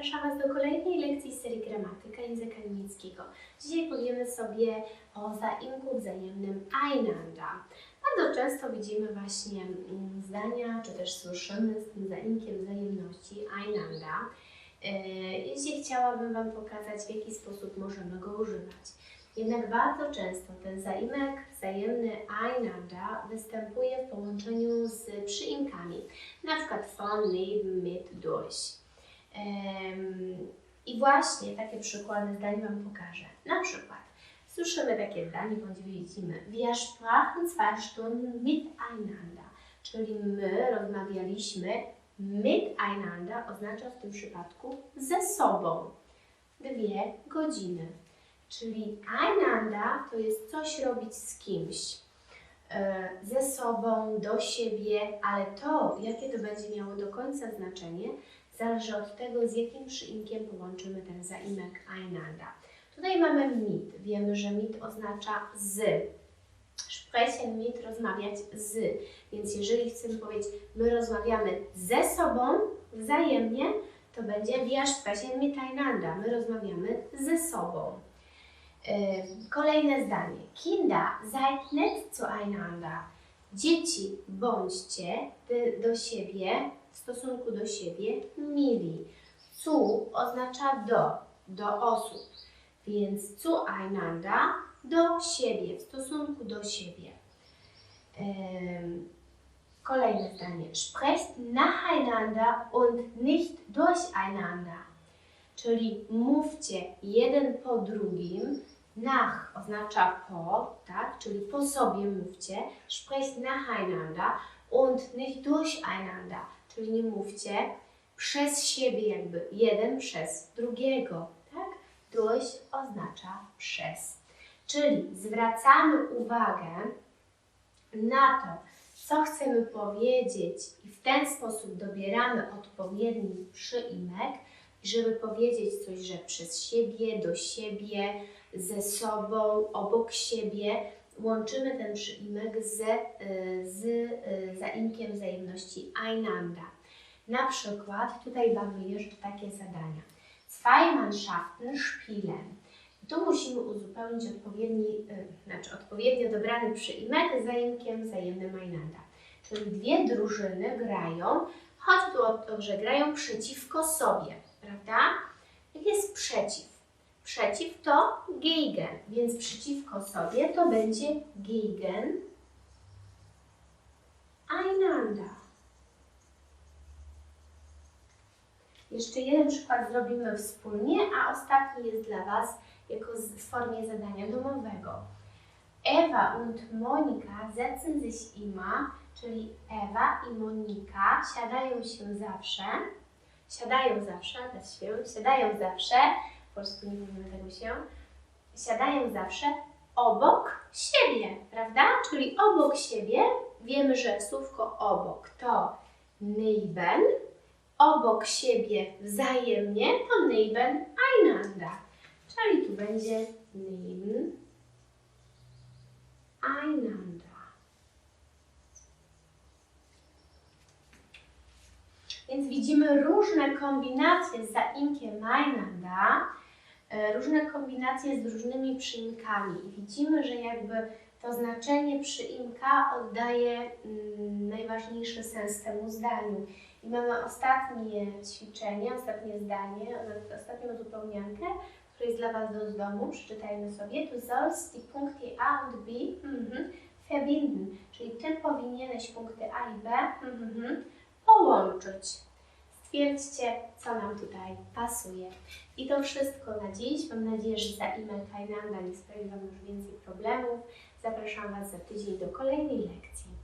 zapraszam Was do kolejnej lekcji z serii Gramatyka Języka Niemieckiego. Dzisiaj powiemy sobie o zaimku wzajemnym einander. Bardzo często widzimy właśnie mm, zdania, czy też słyszymy z tym zaimkiem wzajemności einander. Yy, Dzisiaj chciałabym Wam pokazać, w jaki sposób możemy go używać. Jednak bardzo często ten zaimek wzajemny einander występuje w połączeniu z przyimkami, na przykład von, neben, mit, durch. I właśnie takie przykłady zdań Wam pokażę. Na przykład słyszymy takie zdanie, bądź widzimy Wir sprachen zwei Stunden miteinander, czyli my rozmawialiśmy miteinander oznacza w tym przypadku ze sobą. Dwie godziny. Czyli einander to jest coś robić z kimś, e, ze sobą, do siebie, ale to, jakie to będzie miało do końca znaczenie, zależy od tego, z jakim przyimkiem połączymy ten zaimek einander. Tutaj mamy mit. Wiemy, że mit oznacza z. Sprechen mit, rozmawiać z. Więc jeżeli chcemy powiedzieć, my rozmawiamy ze sobą wzajemnie, to będzie wir sprechen miteinander. My rozmawiamy ze sobą. Kolejne zdanie. Kinder, seid nett zueinander. Dzieci, bądźcie do, do siebie, w stosunku do siebie, mili. Zu oznacza do, do osób, więc zueinander do siebie, w stosunku do siebie. Kolejne zdanie. Sprecht nacheinander und nicht durcheinander. Czyli mówcie jeden po drugim. Nach oznacza po, tak? Czyli po sobie mówcie. Sprecht nacheinander und nicht durcheinander. Czyli nie mówcie przez siebie jakby, jeden przez drugiego, tak? Durch oznacza przez. Czyli zwracamy uwagę na to, co chcemy powiedzieć i w ten sposób dobieramy odpowiedni przyimek, żeby powiedzieć coś, że przez siebie, do siebie, ze sobą, obok siebie, łączymy ten przyimek z, y, z y, zaimkiem wzajemności einander. Na przykład tutaj mamy jeszcze takie zadania. Zwei Mannschaften spielen. Tu musimy uzupełnić odpowiedni, y, znaczy odpowiednio dobrany przyimek zaimkiem wzajemnym einander. Czyli dwie drużyny grają, chodzi tu o to, że grają przeciwko sobie, prawda? Jak jest przeciw? Przeciw to gegen, więc przeciwko sobie to będzie gegen einander. Jeszcze jeden przykład zrobimy wspólnie, a ostatni jest dla Was jako w formie zadania domowego. Ewa und Monika setzen sich immer, czyli Ewa i Monika siadają się zawsze, siadają zawsze, bez się, siadają zawsze, po polsku nie mówimy tego się, siadają zawsze obok siebie, prawda? Czyli obok siebie, wiemy, że słówko obok to neben, obok siebie wzajemnie to neben einander, czyli tu będzie neben einander. Więc widzimy różne kombinacje z zaimkiem einander, e, różne kombinacje z różnymi przyimkami. I widzimy, że jakby to znaczenie przyimka oddaje mm, najważniejszy sens temu zdaniu. I mamy ostatnie ćwiczenie, ostatnie zdanie, ostatnią uzupełniankę, która jest dla Was do domu. Przeczytajmy sobie. Du sollst die Punkte A und B mhm, verbinden. Czyli Ty powinieneś punkty A i B mhm, połączyć. Stwierdźcie, co nam tutaj pasuje. I to wszystko na dziś. Mam nadzieję, że za e-mail Kainanda nie sprawi Wam już więcej problemów. Zapraszam Was za tydzień do kolejnej lekcji.